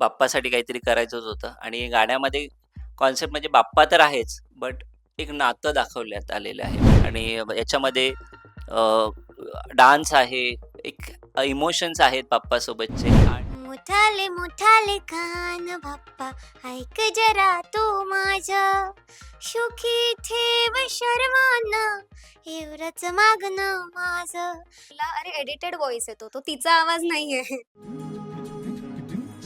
बाप्पासाठी काहीतरी करायचंच होतं. आणि गाण्यामध्ये कॉन्सेप्ट म्हणजे बाप्पा तर आहेच बट एक नातं दाखवण्यात आलेलं आहे. आणि याच्यामध्ये डान्स आहे एक इमोशन्स आहेत बाप्पासोबतचे. मोठाले मोठाले कान बाप्पा ऐक जरा तू माझ. सुखी ठेव शर्मान एवढंच मागणं माझ. अरे एडिटेड व्हॉइस येतो तो तिचा आवाज नाहीये.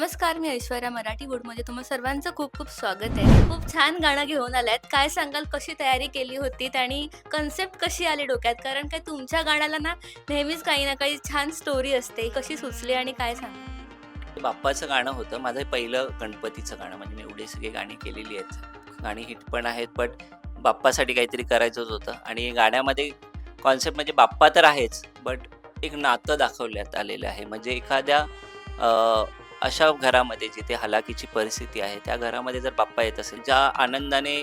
नमस्कार मी ऐश्वर्या मराठी बोर्डमध्ये तुम्हा सर्वांचं खूप खूप स्वागत आहे. खूप छान गाणं घेऊन आलात काय सांगाल कशी तयारी केली होती आणि कन्सेप्ट कशी आली डोक्यात? कारण काय तुमच्या गाण्याला ना नेहमीच काही ना काही छान स्टोरी असते. कशी सुचली आणि काय सांग बाप्पाचं गाणं होतं. माझं पहिलं गणपतीचं गाणं. म्हणजे मी एवढे सगळी गाणी केलेली आहेत. गाणी हिट पण आहेत बट बाप्पासाठी काहीतरी करायचंच होतं. आणि गाण्यामध्ये कॉन्सेप्ट म्हणजे बाप्पा तर आहेच बट एक नातं दाखवण्यात आलेलं आहे. म्हणजे एखाद्या अशा घरामध्ये जिथे हलाखीची परिस्थिती आहे त्या घरामध्ये जर बाप्पा येत असेल ज्या आनंदाने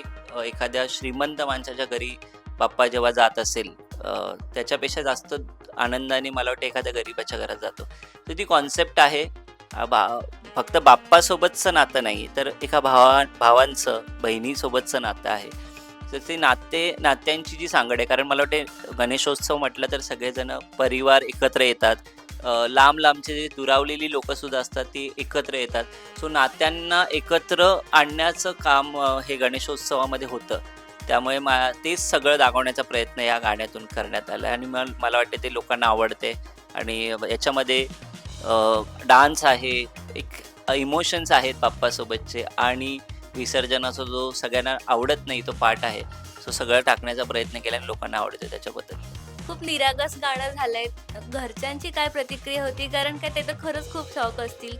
एखाद्या श्रीमंत माणसाच्या घरी बाप्पा जेव्हा जात असेल त्याच्यापेक्षा जास्त आनंदाने मला वाटतं एखाद्या गरीबाच्या घरात जातो. तर ती कॉन्सेप्ट आहे बा फक्त बाप्पासोबतचं नातं नाही तर एका भावा भावांचं बहिणीसोबतचं नातं आहे. तर ते नाते नात्यांची जी सांगड आहे कारण मला वाटते गणेशोत्सव म्हटलं तर सगळेजण परिवार एकत्र येतात लांब लांबचे जे दुरावलेली लोकंसुद्धा असतात ती एकत्र येतात. सो नात्यांना एकत्र आणण्याचं काम हे गणेशोत्सवामध्ये होतं. त्यामुळे मा तेच सगळं दाखवण्याचा प्रयत्न या गाण्यातून करण्यात आला आणि मग मला वाटते ते लोकांना आवडते. आणि याच्यामध्ये डान्स आहे एक इमोशन्स आहेत बाप्पासोबतचे आणि विसर्जनाचा जो सगळ्यांना आवडत नाही तो पार्ट आहे. सो सगळं टाकण्याचा प्रयत्न केला आणि लोकांना आवडते त्याच्याबद्दल. खूप निरागस गाणं झालंय. घरच्यांची काय प्रतिक्रिया होती? कारण काय ते तर खरंच खूप शॉक असतील.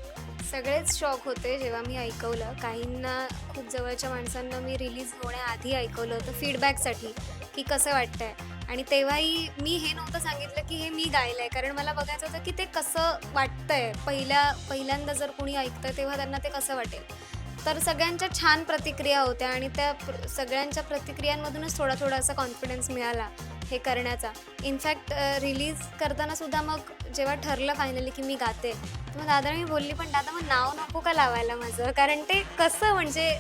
सगळेच शॉक होते जेव्हा मी ऐकवलं. काहींना खूप जवळच्या माणसांना मी रिलीज होण्याआधी ऐकवलं होतं फीडबॅकसाठी की कसं वाटतंय. आणि तेव्हाही मी हे नव्हतं सांगितलं की हे मी गायलं आहे कारण मला बघायचं होतं की ते कसं वाटतंय. पहिल्या पहिल्यांदा जर कोणी ऐकतं तेव्हा त्यांना ते कसं वाटेल. तर सगळ्यांच्या छान प्रतिक्रिया होत्या आणि त्या प्र- सगळ्यांच्या प्रतिक्रियांमधूनच थोडा थोडा असा कॉन्फिडन्स मिळाला. हे करण्याचा. इनफॅक्ट रिलीज करताना सुद्धा मग जेव्हा ठरलं फायनली की मी गाते तर मग दादा मी बोलली पण दादा मग नाव नको का लावायला माझं? कारण ते कसं म्हणजे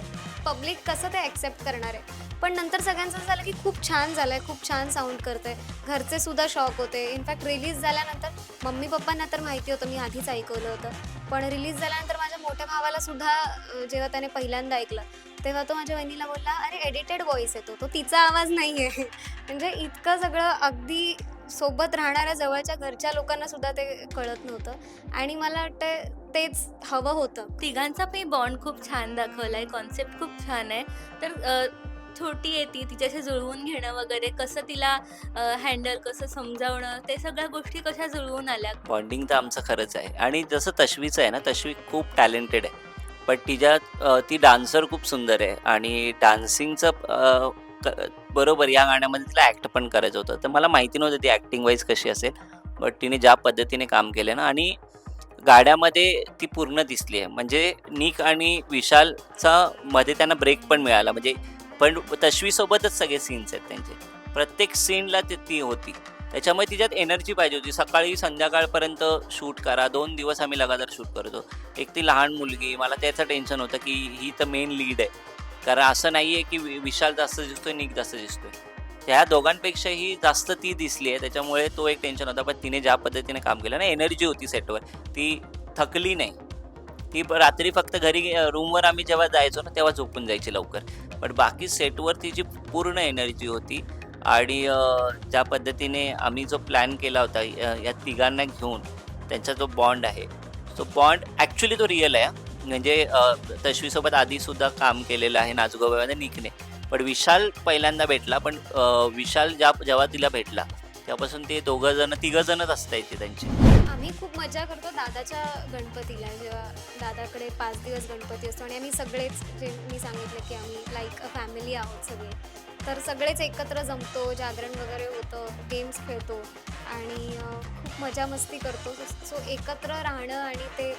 पब्लिक कसं ते ॲक्सेप्ट करणार आहे? पण नंतर सगळ्यांचं झालं की खूप छान झालं आहे खूप छान साऊंड करतंय. घरचे सुद्धा शॉक होते. इनफॅक्ट रिलीज झाल्यानंतर मम्मी पप्पांना तर माहिती होतं मी आधीच ऐकवलं होतं. पण रिलीज झाल्यानंतर माझ्या मोठ्या भावाला सुद्धा जेव्हा त्याने पहिल्यांदा ऐकलं तेव्हा तो माझ्या वहिनीला बोलला अरे एडिटेड व्हॉइस येतो तो तिचा आवाज नाही आहे म्हणजे इतकं सगळं अगदी सोबत राहणाऱ्या जवळच्या घरच्या लोकांना सुद्धा ते कळत नव्हतं. आणि मला वाटतं तेच हवं होतं. तिघांचा पण बॉन्ड खूप छान दाखवलाय कॉन्सेप्ट खूप छान आहे. तर छोटी आहे ती तिच्याशी जुळवून घेणं वगैरे कसं तिला हँडल कसं समजावणं ते सगळ्या गोष्टी कशा जुळवून आल्या? बॉन्डिंग तर आमचं खरंच आहे. आणि जसं तश्वीचं आहे ना तश्वी खूप टॅलेंटेड आहे. पण तिच्यात ती डान्सर खूप सुंदर आहे आणि डान्सिंगचं बरोबर या गाण्यामध्ये तिला ॲक्ट पण करायचं होतं. तर मला माहिती नव्हतं ती ॲक्टिंग वाईज कशी असेल बट तिने ज्या पद्धतीने काम केलं ना आणि गाड्यामध्ये ती पूर्ण दिसली आहे. म्हणजे निक आणि विशालचा मध्ये त्यांना ब्रेक पण मिळाला. म्हणजे पण तश्वीसोबतच सगळे सीन्स आहेत त्यांचे. प्रत्येक सीनला ते ती होती. त्याच्यामुळे तिच्यात एनर्जी पाहिजे होती. सकाळी संध्याकाळपर्यंत शूट करा. दोन दिवस आम्ही लगातार शूट करतो. एक ती लहान मुलगी मला त्याचं टेन्शन होतं की ही तर मेन लीड आहे. कारण असं नाही आहे की वि- विशाल जास्त दिसतोय निक जास्त दिसतोय. ह्या दोघांपेक्षाही जास्त ती दिसली आहे. त्याच्यामुळे तो एक टेन्शन होता. पण तिने ज्या पद्धतीने काम केलं ना एनर्जी होती सेटवर ती थकली नाही. ती रात्री फक्त घरी रूमवर आम्ही जेव्हा जायचो ना तेव्हा झोपून जायची लवकर. पण बाकी सेटवर तिची पूर्ण एनर्जी होती. आणि ज्या पद्धतीने आम्ही जो प्लॅन केला होता या तिघांना घेऊन त्यांचा जो बॉन्ड आहे तो बॉन्ड ॲक्च्युली तो रिअल आहे म्हणजे तशवीसोबत तश्वीसोबत आधीसुद्धा काम केलेलं आहे नाचगोबामध्ये निकने. पण विशाल पहिल्यांदा भेटला पण विशाल ज्या जेव्हा तिला भेटला तेव्हापासून ते दोघं जण तिघं जणच असतायचे त्यांचे. आम्ही खूप मजा करतो दादाच्या गणपतीला जेव्हा दादाकडे पाच दिवस गणपती असतो आणि आम्ही सगळेच जे मी सांगितलं की आम्ही लाईक अ फॅमिली आहोत सगळे. तर सगळेच एकत्र जमतो जागरण वगैरे होतं गेम्स खेळतो आणि खूप मजा मस्ती करतो. सो एकत्र राहणं आणि ते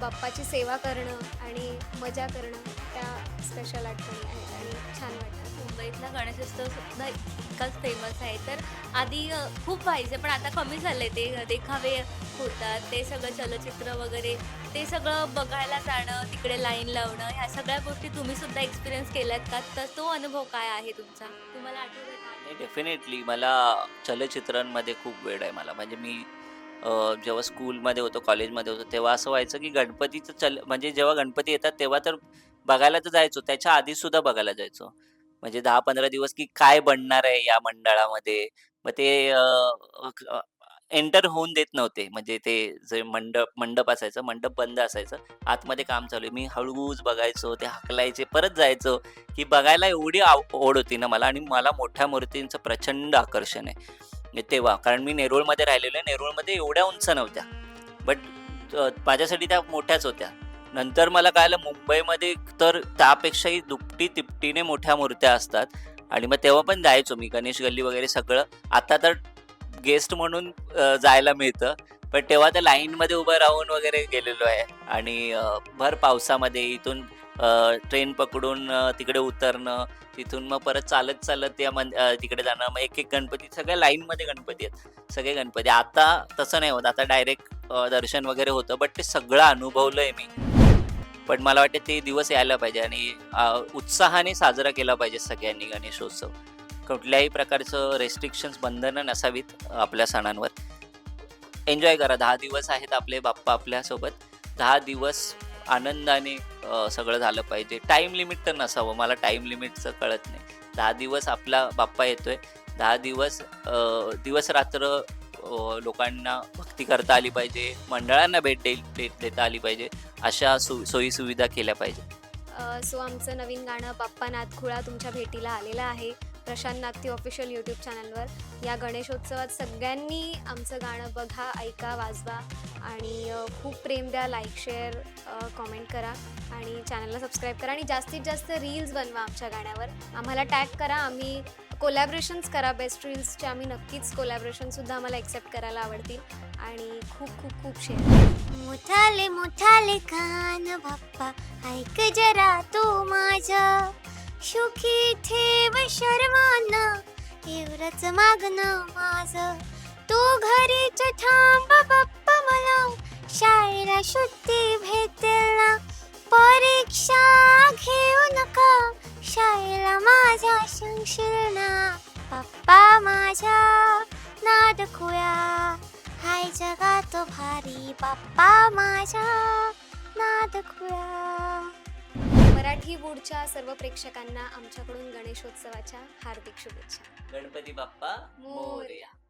बाप्पाची सेवा करणं आणि मजा करणं त्या स्पेशल आठवणी आहेत आणि छान वाटतं. मुंबईतला गणेशोत्सव सुद्धा इतकाच फेमस आहे. तर आधी खूप व्हायचे पण आता कमी झाले ते देखावे होतात ते सगळं चलचित्र वगैरे ते सगळं बघायला जाणं तिकडे लाईन लावणं ह्या सगळ्या गोष्टी तुम्ही सुद्धा एक्सपिरियन्स केल्यात का? तर तो अनुभव काय आहे तुमचा? तुम्हाला आठवत डेफिनेटली मला चलचित्रांमध्ये खूप वेळ आहे मला. म्हणजे मी जेव्हा स्कूलमध्ये होतो कॉलेजमध्ये होतो तेव्हा असं व्हायचं की गणपतीचं चल म्हणजे जेव्हा गणपती येतात तेव्हा तर बघायला तर जायचो त्याच्या आधी सुद्धा बघायला जायचो. म्हणजे दहा पंधरा दिवस की काय बनणार आहे या मंडळामध्ये? मग ते एंटर होऊन देत नव्हते. म्हणजे ते जे मंडप मंडप असायचं मंडप बंद असायचं. आतमध्ये काम चालू आहे. मी हळूच बघायचो ते हाकलायचे परत जायचो की बघायला एवढी आव- ओढ होती ना मला. आणि मला मोठ्या मूर्तींचं प्रचंड आकर्षण आहे. म्हणजे तेव्हा कारण मी नेरुळमध्ये राहिलेलो आहे. नेरुळमध्ये एवढ्या उंच नव्हत्या. बट माझ्यासाठी त्या मोठ्याच होत्या. नंतर मला कळालं मुंबईमध्ये तर त्यापेक्षाही दुपटी तिपटीने मोठ्या मूर्त्या असतात. आणि मग तेव्हा पण जायचो मी गणेश गल्ली वगैरे सगळं. आता तर गेस्ट म्हणून जायला मिळतं. पण तेव्हा त्या लाईनमध्ये उभं राहून वगैरे गेलेलो आहे. आणि भर पावसामध्ये इथून ट्रेन पकडून तिकडे उतरणं तिथून मग परत चालत चालत या मन तिकडे जाणं मग एक एक गणपती सगळ्या लाईनमध्ये गणपती आहेत. सगळे गणपती. आता तसं नाही होत. आता डायरेक्ट दर्शन वगैरे होतं बट ते सगळं अनुभवलंय मी. पण मला वाटतं ते दिवस यायला पाहिजे आणि उत्साहाने साजरा केला पाहिजे सगळ्यांनी गणेशोत्सव. कुठल्याही प्रकारचं रेस्ट्रिक्शन्स बंधनं नसावीत आपल्या सणांवर. एन्जॉय करा. दहा दिवस आहेत आपले बाप्पा आपल्यासोबत. दहा दिवस आनंदाने सगळं झालं पाहिजे. टाईम लिमिट तर नसावं. मला टाईम लिमिटचं कळत नाही. दहा दिवस आपला बाप्पा येतोय. दहा दिवस दिवस रात्र लोकांना भक्ती करता आली पाहिजे. मंडळांना भेट देईल भेट देता आली पाहिजे. अशा सु सोयी सुविधा केल्या पाहिजे सो आमचं नवीन गाणं बाप्पा नाथखुळा तुमच्या भेटीला आलेलं आहे. प्रशांत नागती ऑफिशियल यूट्यूब चॅनलवर या गणेशोत्सवात सगळ्यांनी आमचं गाणं बघा ऐका वाजवा आणि खूप प्रेम द्या लाईक शेअर कॉमेंट करा आणि चॅनलला सबस्क्राईब करा आणि जास्तीत जास्त रील्स बनवा आमच्या गाण्यावर. आम्हाला टॅग करा आम्ही कोलॅबरेशन्स करा बेस्ट रील्सचे आम्ही नक्कीच कोलॅबरेशनसुद्धा आम्हाला एक्सेप्ट करायला आवडतील. आणि खूप खूप खूप शेअर मोठाले मोठाले कान बाप्पा ऐक जरा तू माझ्या सुखी ठेव शर्माना एवढंच मागणं माझं. तू घरीच थांब बाप्पा मला शाळेला सुट्टी भेटेल. ना परीक्षा घेऊ नका शाळेला माझ्या सांगशील ना बाप्पा माझ्या नाद खुळ्या हाय जगात भारी बाप्पा माझ्या नाद खुळ्या मराठी बोर्डच्या सर्व प्रेक्षकांना आमच्याकडून गणेशोत्सवाच्या हार्दिक शुभेच्छा. गणपती बाप्पा मोरया.